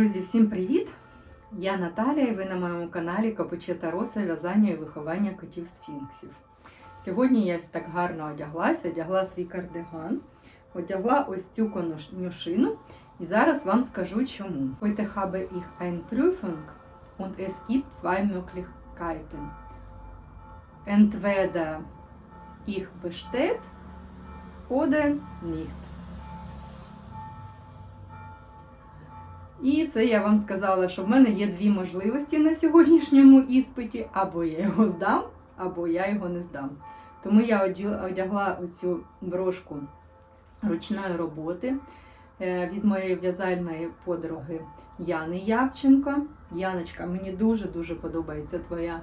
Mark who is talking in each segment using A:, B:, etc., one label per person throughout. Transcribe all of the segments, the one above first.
A: Друзі, всім привіт! Я Наталя і ви на моєму каналі Капучета Роса в'язання і виховання котів сфінксів. Сьогодні я так гарно одяглася, одягла свій кардиган, одягла ось цю конюшину і зараз вам скажу чому. Heute habe ich eine Prüfung und es gibt zwei Möglichkeiten. Entweder ich besteht oder nicht. І це я вам сказала, що в мене є дві можливості на сьогоднішньому іспиті: або я його здам, або я його не здам. Тому я одягла оцю брошку ручної роботи е, від моєї в'язальної подруги Яни Явченко. Яночка, мені дуже-дуже подобається твоя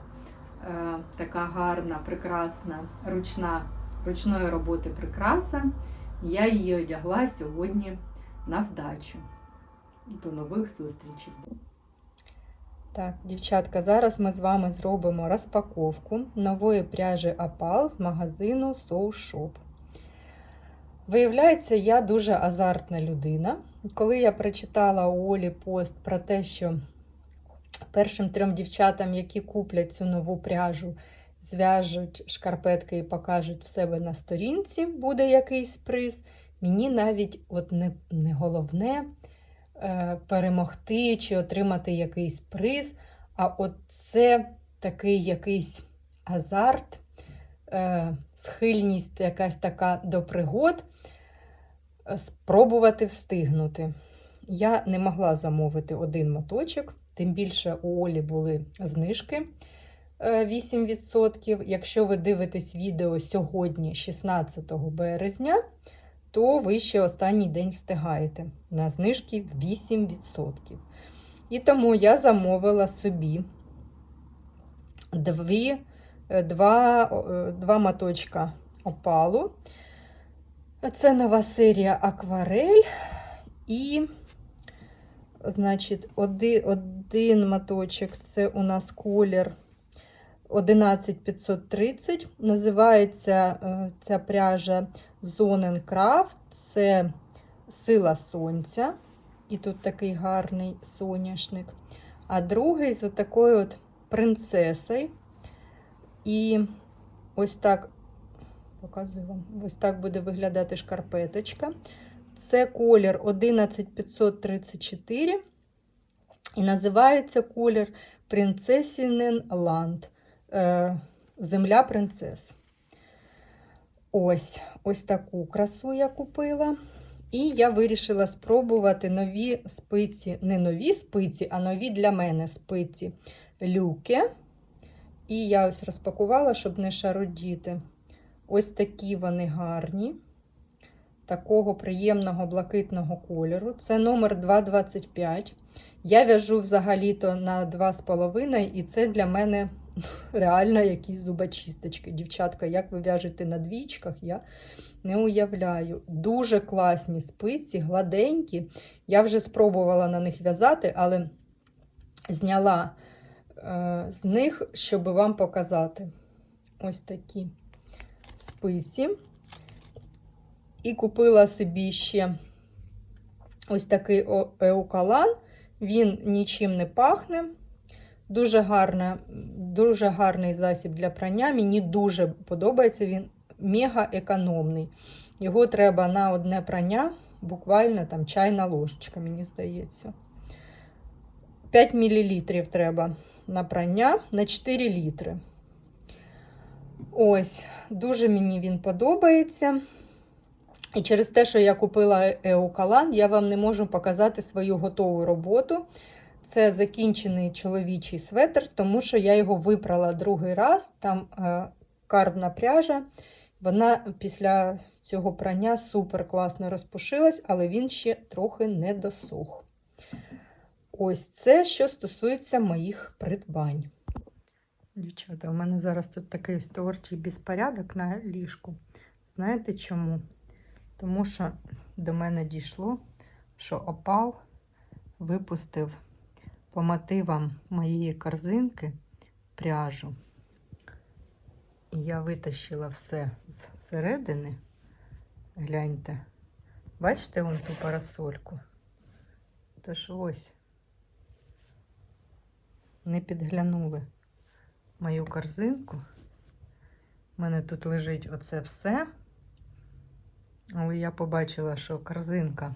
A: е, така гарна, прекрасна ручна, ручної роботи прикраса. Я її одягла сьогодні на вдачу. До нових зустрічей. Так, дівчатка, зараз ми з вами зробимо розпаковку нової пряжі Апал з магазину Soul Shop. Виявляється, я дуже азартна людина. Коли я прочитала у Олі пост про те, що першим трьом дівчатам, які куплять цю нову пряжу, зв'яжуть шкарпетки і покажуть в себе на сторінці, буде якийсь приз. Мені навіть от не, не головне перемогти чи отримати якийсь приз. А от це такий якийсь азарт, е, схильність якась така до пригод, е, спробувати встигнути. Я не могла замовити один моточок, тим більше у Олі були знижки е, 8%. Якщо ви дивитесь відео сьогодні, 16 березня, то ви ще останній день встигаєте на знижки 8%. І тому я замовила собі дві, е, два, е, два моточка опалу. Це нова серія Акварель. І, значить, один, один моточок це у нас колір 11530. Називається е, ця пряжа Зоненкрафт. Це сила сонця. І тут такий гарний соняшник. А другий з такою от принцесою. І ось так, показую вам, ось так буде виглядати шкарпеточка. Це колір 11534. І називається колір Принцесінен Ланд. Е, Земля принцес. Ось ось таку красу я купила. І я вирішила спробувати нові спиці, не нові спиці, а нові для мене спиці люки. І я ось розпакувала, щоб не шародіти. Ось такі вони гарні, такого приємного блакитного кольору. Це номер 225. Я в'яжу взагалі-то на 2,5, і це для мене реально якісь зубочисточки. Дівчатка, як ви в'яжете на двічках, я не уявляю. Дуже класні спиці, гладенькі. Я вже спробувала на них в'язати, але зняла е, з них, щоб вам показати ось такі спиці. І купила собі ще ось такий еукалан. Він нічим не пахне. Дуже, гарна, дуже гарний засіб для прання. Мені дуже подобається, він мега економний. Його треба на одне прання, буквально там чайна ложечка, мені здається. 5 мл треба на прання на 4 літри. Ось, дуже мені він подобається. І через те, що я купила еукалан, я вам не можу показати свою готову роботу. Це закінчений чоловічий светр, тому що я його випрала другий раз. Там е, карбна пряжа. Вона після цього прання супер класно розпушилась, але він ще трохи не досох. Ось це, що стосується моїх придбань. Дівчата, у мене зараз тут такий творчий безпорядок на ліжку. Знаєте чому? Тому що до мене дійшло, що опал випустив по мотивам моєї корзинки пряжу. І я витащила все зсередини. Гляньте. Бачите вон ту парасольку? Тож ось не підглянули мою корзинку. У мене тут лежить оце все. Але я побачила, що корзинка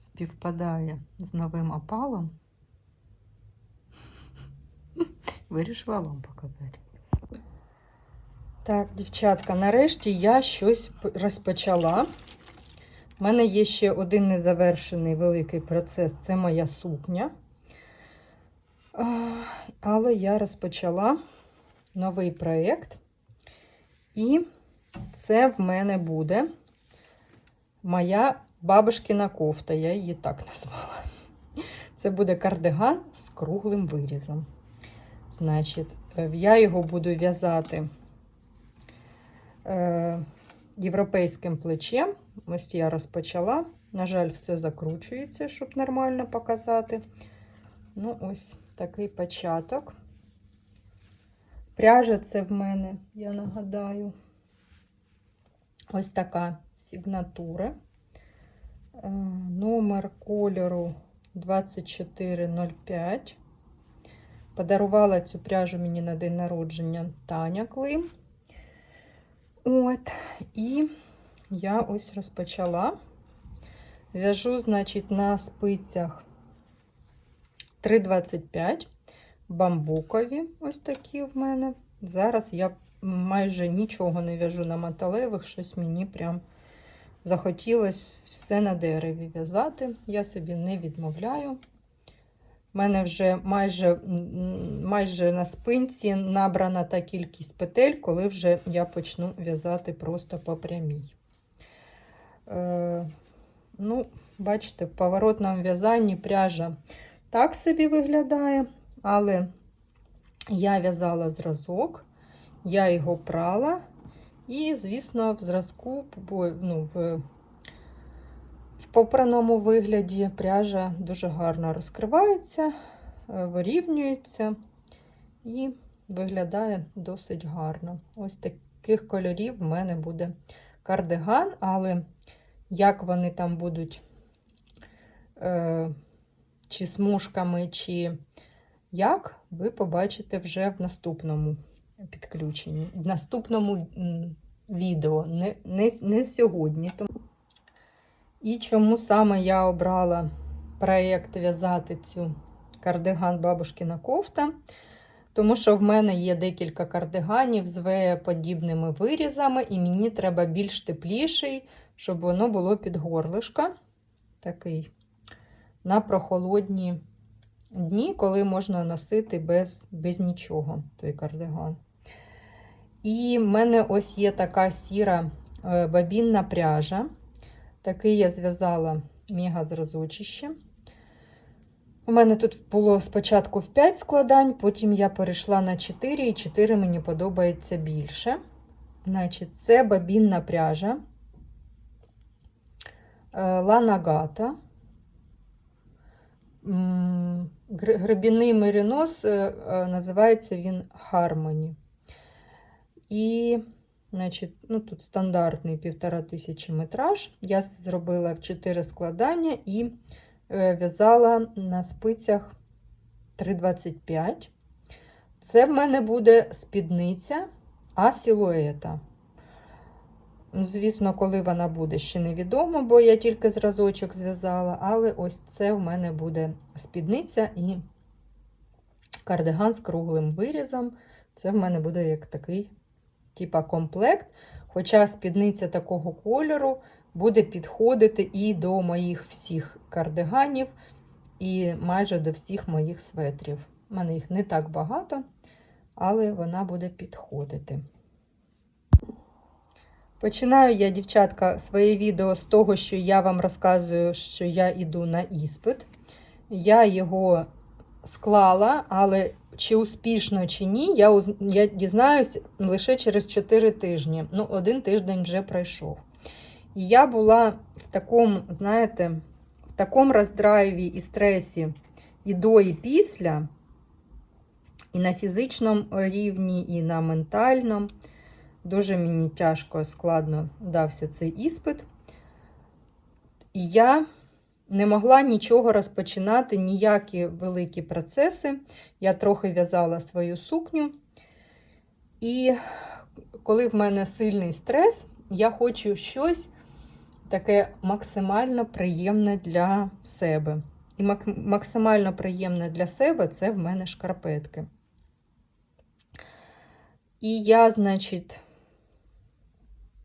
A: співпадає з новим опалом. Вирішила вам показати. Так, дівчатка, нарешті я щось розпочала. У мене є ще один незавершений великий процес це моя сукня. Але я розпочала новий проєкт. І це в мене буде моя бабушкина кофта, я її так назвала. Це буде кардиган з круглим вирізом. Значить, е, я його буду в'язати е, європейським плечем. Ось я розпочала. На жаль, все закручується, щоб нормально показати. Ну, ось такий початок. Пряжа це в мене, я нагадаю. Ось така сигнатура. Е, Номер кольору 2405. Подарувала цю пряжу мені на день народження Таня Клим. От, і я ось розпочала. В'яжу, значить, на спицях 3,25 бамбукові, ось такі в мене. Зараз я майже нічого не в'яжу на металевих, щось мені прям захотілося все на дереві в'язати. Я собі не відмовляю. У мене вже майже, майже на спинці набрана та кількість петель, коли вже я почну в'язати просто по прямій. Е, ну, бачите, в поворотному в'язанні пряжа так собі виглядає, але я в'язала зразок, я його прала, і, звісно, в зразку, ну, в попраному вигляді пряжа дуже гарно розкривається, е, вирівнюється і виглядає досить гарно. Ось таких кольорів в мене буде кардиган, але як вони там будуть, е, чи смужками, чи як, ви побачите вже в наступному підключенні, в наступному відео, не, не, не сьогодні. І чому саме я обрала проєкт в'язати цю кардиган бабушкина кофта? Тому що в мене є декілька кардиганів з В-подібними вирізами, і мені треба більш тепліший, щоб воно було під горлишка. Такий на прохолодні дні, коли можна носити без, без нічого той кардиган. І в мене ось є така сіра е, бабінна пряжа. Такий я зв'язала мега зразочище. У мене тут було спочатку в 5 складань, потім я перейшла на 4, і 4 мені подобається більше. Значить, це бабінна пряжа Ланагата. Гребінний меринос е, е, називається він Harmony. І, значить, ну, тут стандартний 1500 метраж. Я зробила в 4 складання і е, в'язала на спицях 3,25. Це в мене буде спідниця, а силуета. Ну, Звісно, коли вона буде, ще невідомо, бо я тільки зразочок зв'язала, але ось це в мене буде спідниця і кардиган з круглим вирізом. Це в мене буде як такий типа комплект. Хоча спідниця такого кольору буде підходити і до моїх всіх кардиганів, і майже до всіх моїх светрів. У мене їх не так багато, але вона буде підходити. Починаю я, дівчатка, своє відео з того, що я вам розказую, що я йду на іспит. Я його склала, але чи успішно, чи ні, я уз- я дізнаюсь лише через 4 тижні. Ну, один тиждень вже пройшов. І я була в такому, знаєте, в такому роздрайві і стресі і до, і після, і на фізичному рівні, і на ментальному. Дуже мені тяжко, складно дався цей іспит. І я не могла нічого розпочинати, ніякі великі процеси. Я трохи в'язала свою сукню. І коли в мене сильний стрес, я хочу щось таке максимально приємне для себе. І мак- максимально приємне для себе це в мене шкарпетки. І я, значить,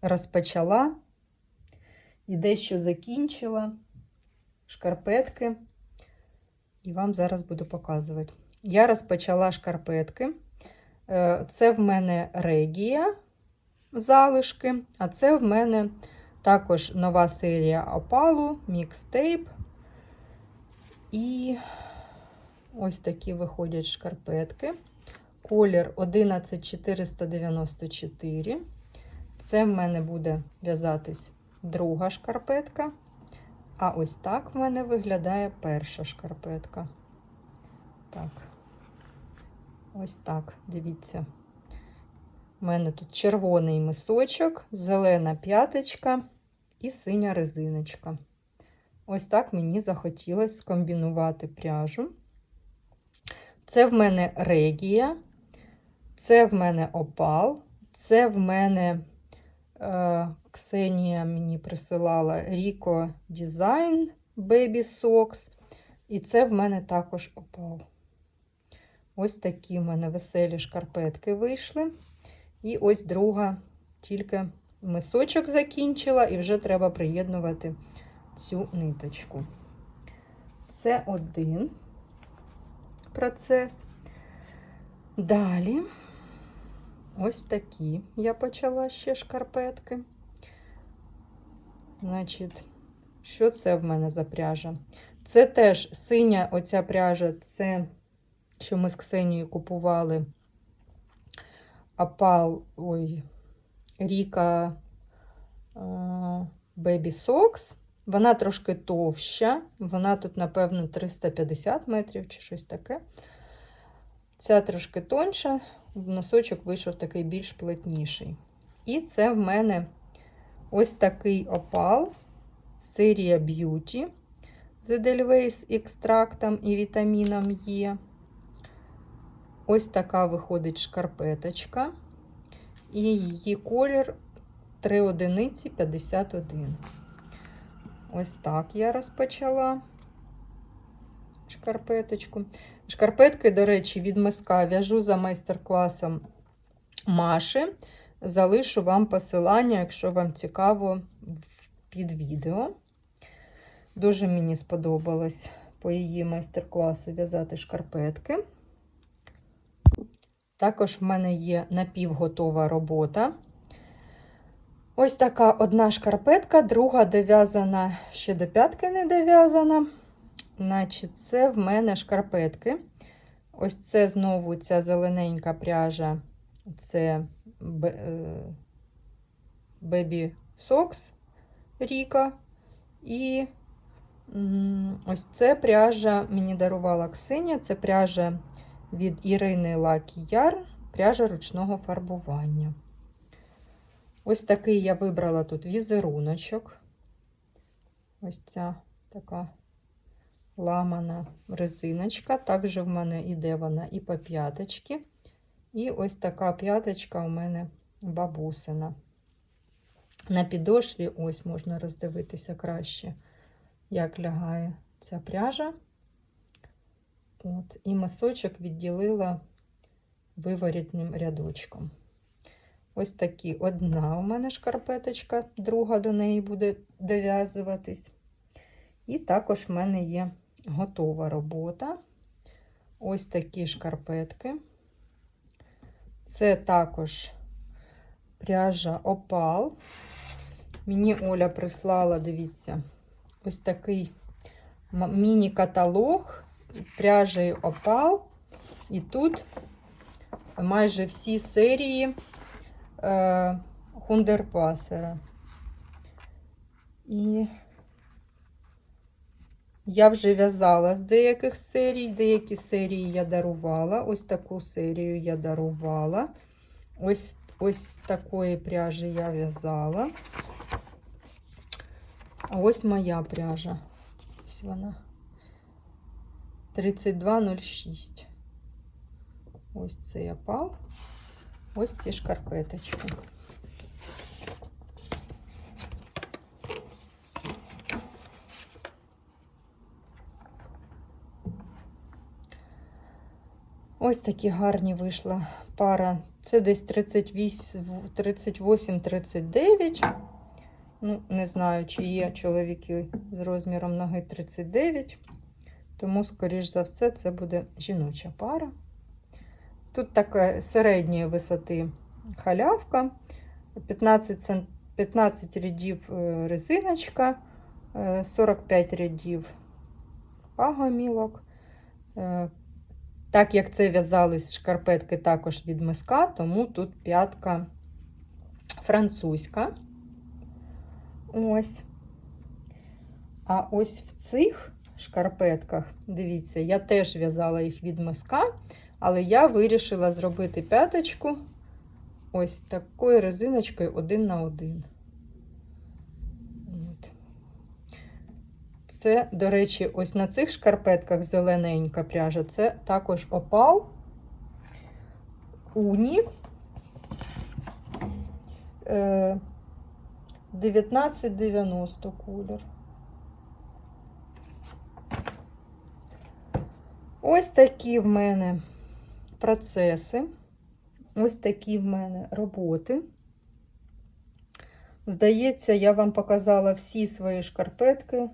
A: розпочала і дещо закінчила шкарпетки. І вам зараз буду показувати. Я розпочала шкарпетки. Е, Це в мене регія залишки, а це в мене також нова серія опалу, мікстейп. І ось такі виходять шкарпетки. Колір 11494. Це в мене буде в'язатись друга шкарпетка. А ось так в мене виглядає перша шкарпетка. Так. Ось так, дивіться. У мене тут червоний мисочок, зелена п'яточка і синя резиночка. Ось так мені захотілося скомбінувати пряжу. Це в мене регія, це в мене опал, це в мене Ксенія мені присилала Rico Design Baby Socks. І це в мене також опал. Ось такі в мене веселі шкарпетки вийшли. І ось друга, тільки мисочок закінчила, і вже треба приєднувати цю ниточку. Це один процес. Далі, ось такі я почала ще шкарпетки. Значить, що це в мене за пряжа? Це теж синя оця пряжа, це, що ми з Ксенією купували Апал, ой, Ріка Baby Socks. Вона трошки товща, вона тут, напевно, 350 метрів чи щось таке. Ця трошки тонша, носочок вийшов такий більш плотніший. І це в мене ось такий опал, серія Beauty з Edelweiss екстрактом і вітаміном Е. Ось така виходить шкарпеточка. І її колір 3 одиниці 51. Ось так я розпочала шкарпеточку. Шкарпетки, до речі, від миска в'яжу за майстер-класом Маші. Залишу вам посилання, якщо вам цікаво, під відео. Дуже мені сподобалось по її майстер-класу в'язати шкарпетки. Також в мене є напівготова робота. Ось така одна шкарпетка, друга дов'язана, ще до п'ятки не дов'язана. Значить, це в мене шкарпетки. Ось це знову ця зелененька пряжа, це Baby Socks Ріка. І ось це пряжа мені дарувала Ксенія, це пряжа від Ірини Lucky Yarn, пряжа ручного фарбування. Ось такий я вибрала тут візеруночок. Ось ця така ламана резиночка. Також в мене іде вона і по п'яточки. І ось така п'яточка у мене бабусина. На підошві, ось можна роздивитися краще, як лягає ця пряжа. От, І мисочок відділила виворітним рядочком. Ось такі одна у мене шкарпеточка, друга до неї буде дов'язуватись. І також в мене є готова робота. Ось такі шкарпетки. Це також пряжа опал. Мені Оля прислала, дивіться, ось такий міні-каталог пряжею опал. І тут майже всі серії е, Хундерпасера. І я вже в'язала з деяких серій, деякі серії я дарувала. Ось таку серію я дарувала. Ось ось такої пряжі я в'язала. А ось моя пряжа. Ось вона. 32,06. Ось цей опал. Ось ці шкарпеточки. Ось такі гарні вийшла пара. Це десь 38-39. Ну, не знаю, чи є чоловіки з розміром ноги 39. Тому, скоріш за все, це буде жіноча пара. Тут така середньої висоти халявка, 15, см, 15 рядів е, резиночка, е, 45 рядів пагомілок. Так як це в'язались шкарпетки також від миска, тому тут п'ятка французька. Ось. А ось в цих шкарпетках, дивіться, я теж в'язала їх від миска, але я вирішила зробити п'яточку ось такою резиночкою один на один. От. Це, до речі, ось на цих шкарпетках зелененька пряжа, це також опал уні. Е, 1990 колір. Ось такі в мене процеси, ось такі в мене роботи. Здається, я вам показала всі свої шкарпетки, е,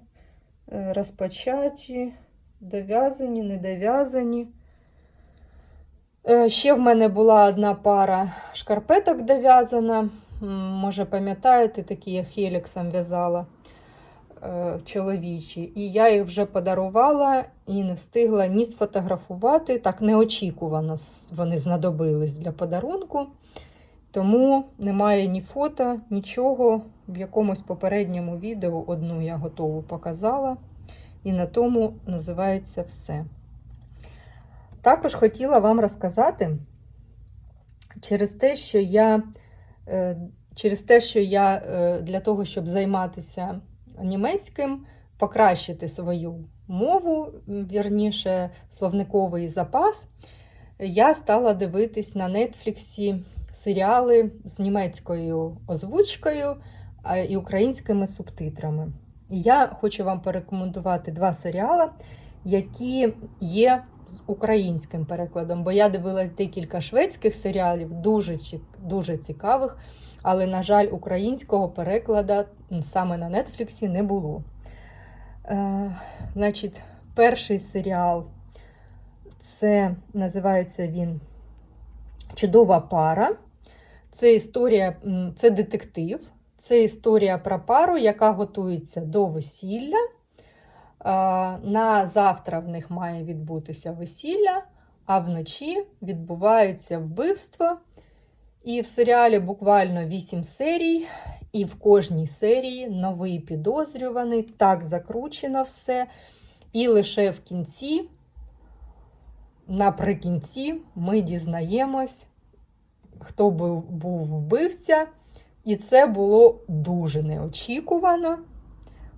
A: розпочаті, дов'язані, недов'язані. Е, Ще в мене була одна пара шкарпеток дов'язана. Може, пам'ятаєте, такі я хеліксом в'язала е, чоловічі. І я їх вже подарувала і не встигла ні сфотографувати. Так неочікувано вони знадобились для подарунку. Тому немає ні фото, нічого. В якомусь попередньому відео одну я готову показала. І на тому називається все. Також хотіла вам розказати через те, що я Е, через те, що я е, для того, щоб займатися німецьким, покращити свою мову, вірніше, словниковий запас, я стала дивитись на нетфліксі серіали з німецькою озвучкою і українськими субтитрами. І я хочу вам порекомендувати два серіали, які є з українським перекладом, бо я дивилась декілька шведських серіалів, дуже дуже цікавих, але, на жаль, українського перекладу саме на Нетфліксі не було. Е, Значить, перший серіал це називається він Чудова пара. Це історія, це детектив, це історія про пару, яка готується до весілля. На завтра в них має відбутися весілля, а вночі відбувається вбивство. І в серіалі буквально 8 серій, і в кожній серії новий підозрюваний, так закручено все. І лише в кінці, наприкінці, ми дізнаємось, хто був, вбивця. І це було дуже неочікувано.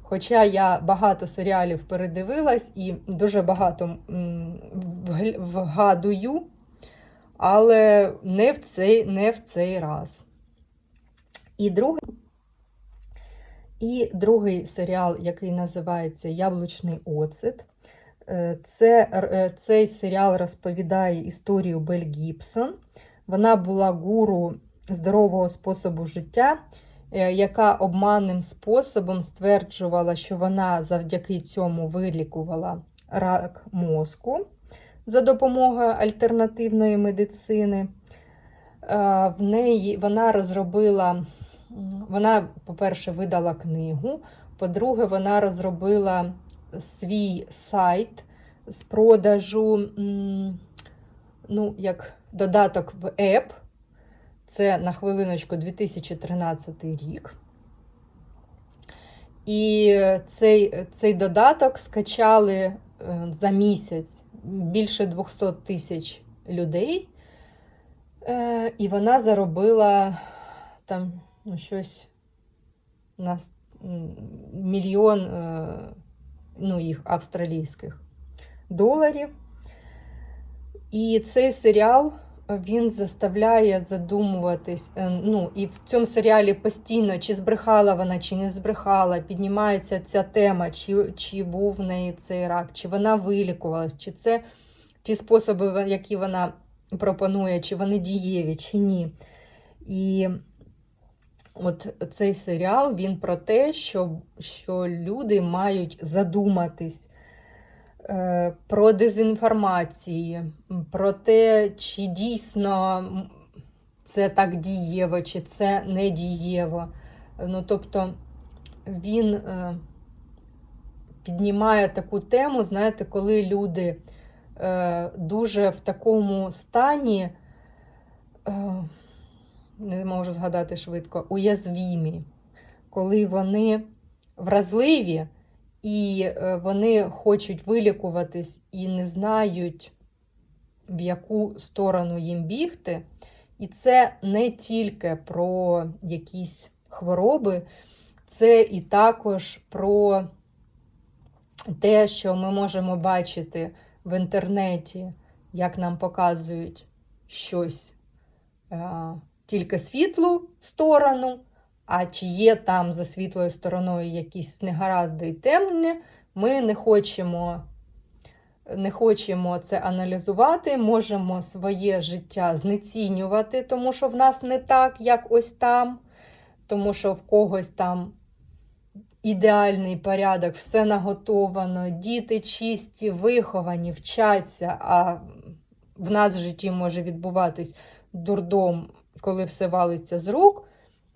A: Хоча я багато серіалів передивилась і дуже багато вгадую, але не в цей, не в цей раз. І другий, і другий серіал, який називається Яблучний оцет. Е, це, е, Цей серіал розповідає історію Бель Гібсон. Вона була гуру здорового способу життя. Е, яка обманним способом стверджувала, що вона завдяки цьому вилікувала рак мозку за допомогою альтернативної медицини. В неї вона розробила, вона, по-перше, видала книгу. По-друге, вона розробила свій сайт з продажу, ну, як додаток в еп. Це на хвилиночку 2013 рік. І цей цей додаток скачали е, за місяць більше 200 тисяч людей, е, і вона заробила там ну, щось на мільйон е, ну, їх австралійських доларів. І цей серіал він заставляє задумуватись. е, Ну, і в цьому серіалі постійно, чи збрехала вона, чи не збрехала, піднімається ця тема, чи, чи був в неї цей рак, чи вона вилікувалась, чи це ті способи, які вона пропонує, чи вони дієві, чи ні. І от цей серіал він про те, що, що люди мають задуматись е, про дезінформації, про те, чи дійсно це так дієво, чи це не дієво. Ну, тобто він е, піднімає таку тему, знаєте, коли люди е, дуже в такому стані, е, не можу згадати швидко, уязвімі, коли вони вразливі і е, вони хочуть вилікуватись і не знають, в яку сторону їм бігти. І це не тільки про якісь хвороби, це і також про те, що ми можемо бачити в інтернеті, як нам показують щось е, тільки світлу сторону, а чи є там за світлою стороною якісь негаразди і темні, ми не хочемо, не хочемо це аналізувати, можемо своє життя знецінювати, тому що в нас не так, як ось там, тому що в когось там ідеальний порядок, все наготовано, діти чисті, виховані, вчаться, а в нас в житті може відбуватись дурдом, коли все валиться з рук,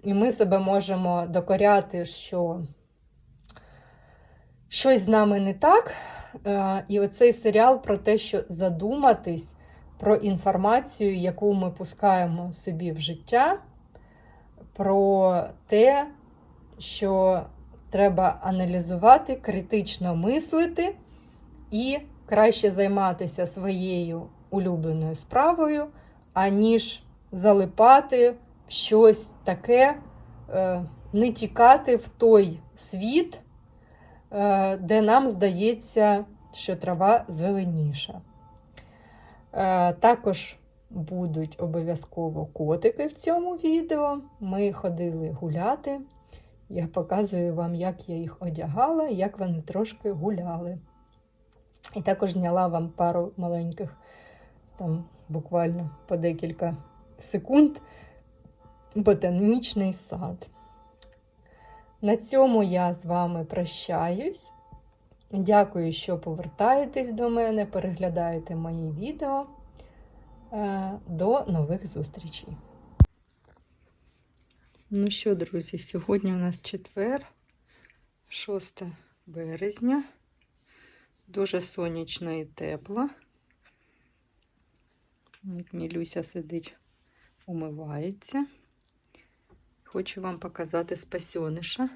A: і ми себе можемо докоряти, що щось з нами не так. Е, І оцей серіал про те, що задуматись про інформацію, яку ми пускаємо собі в життя, про те, що треба аналізувати, критично мислити і краще займатися своєю улюбленою справою, аніж залипати в щось таке, е, не тікати в той світ, е, де нам здається, що трава зеленіша. Е, Також будуть обов'язково котики в цьому відео. Ми ходили гуляти. Я показую вам, як я їх одягала, як вони трошки гуляли. І також зняла вам пару маленьких, там буквально по декілька секунд, ботанічний сад. На цьому я з вами прощаюсь. Дякую, що повертаєтесь до мене, переглядаєте мої відео. Е, До нових зустрічей! Ну що, друзі, сьогодні у нас четвер, 6 березня. Дуже сонячно і тепло. Мілюся сидить, умивається. Хочу вам показати спасьониша,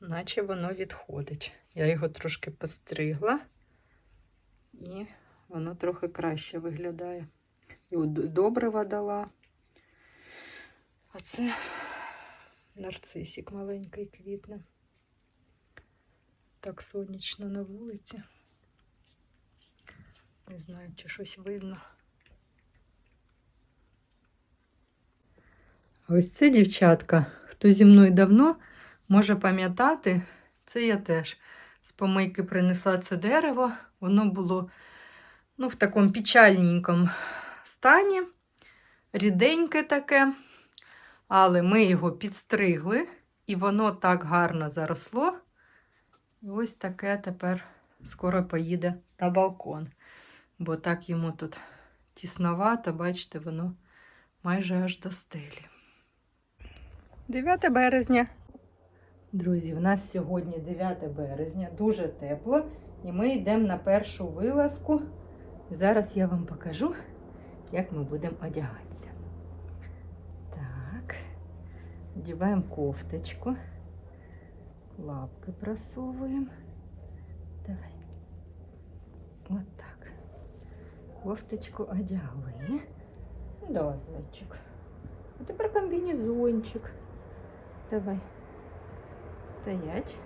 A: наче воно відходить. Я його трошки постригла, і воно трохи краще виглядає. І добрива дала. А це нарцисик маленький квітне. Так сонячно на вулиці. Не знаю, чи щось видно. Ось це дівчатка, хто зі мною давно може пам'ятати, це я теж з помийки принесла це дерево. Воно було ну, в такому печальненькому стані, ріденьке таке. Але ми його підстригли, і воно так гарно заросло. І ось таке тепер скоро поїде на балкон. Бо так йому тут тісновато, бачите, воно майже аж до стелі. 9 березня. Друзі, в нас сьогодні 9 березня, дуже тепло, і ми йдемо на першу вилазку. Зараз я вам покажу, як ми будемо одягатися. Так, одіваємо кофточку, лапки просовуємо. Давай. От так. Кофточку одягли. Да, зайчик. А тепер комбінезончик. Давай. Стоять.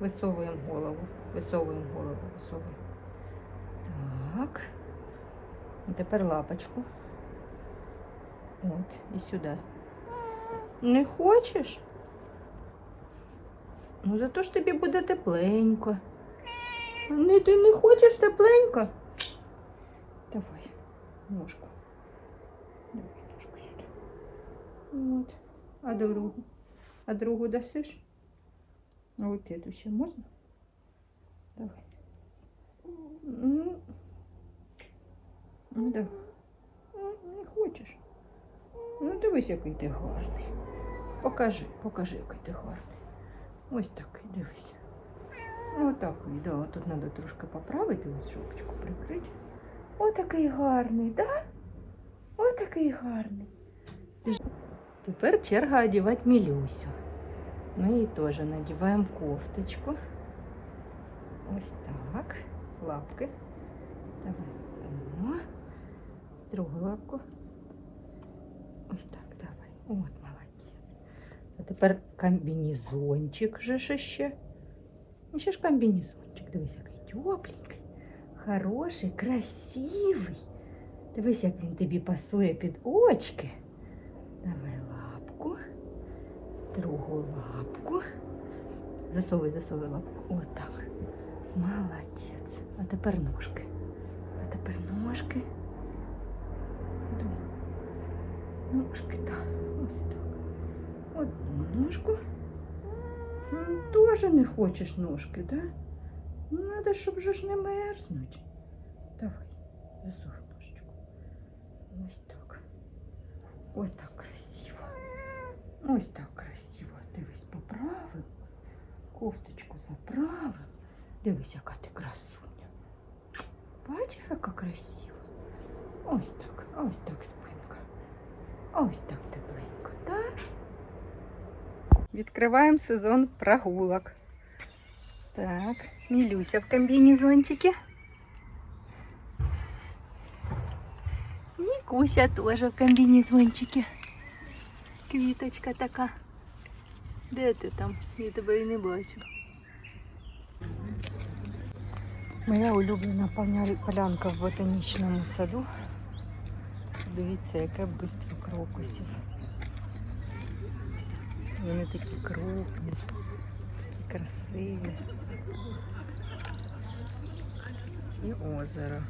A: Висовуємо голову. Висовуємо голову, висовуємо. Так. Тепер лапочку. От, і сюди. Не хочеш? Ну, зато ж тобі буде тепленько. Не, ти не хочеш тепленько? Давай, ножку. Давай ножку сюди. От. А другу? А другу дасиш? А от эту ще можна? Давай. Ну, ну, давай. Ну, Не хочеш. Ну, дивись, який ти гарний. Покажи, покажи, який ти гарний. Ось такий, дивись. Ну, такий, да. Тут треба трошки поправити, ось шапочку прикрити. Отакий гарний, да? Отакий гарний. Тепер черга одягати Мілюсю. Ми її теж надіваємо кофточку. Ось так. Лапки. Давай. Другу лапку. Ось так, давай. От, молодець. А тепер комбінезончик же ж ще. Ну, ще ж комбінезончик. Дивись, який тепленький, хороший, красивий. Дивись, як він тобі пасує під очки. Давай лапку. Другу лапку. Засовуй, засовуй лапку. Отак. Молодець. А тепер ножки. А тепер ножки. Ножки, так. Ось так. Одну ножку. Тоже не хочеш ножки, да? Ну, надо, щоб же ж не мерзнуть. Давай, засовуй ножичку. Ось так. Ось так. Ось так красиво. Дивись, поправив. Кофточку заправив. Дивись, яка ти красуня. Бачиш, яка красива. Ось так, ось так спинка. Ось так тепленько, так? Відкриваємо сезон прогулок. Так, Мілюся в комбінезончике. Нікуся теж в комбінезончике. Квіточка така. Де ти там? Я тебе і не бачу. Моя улюблена полянка в ботанічному саду. Дивіться, яке буйство крокусів. Вони такі крупні, такі красиві. І озеро.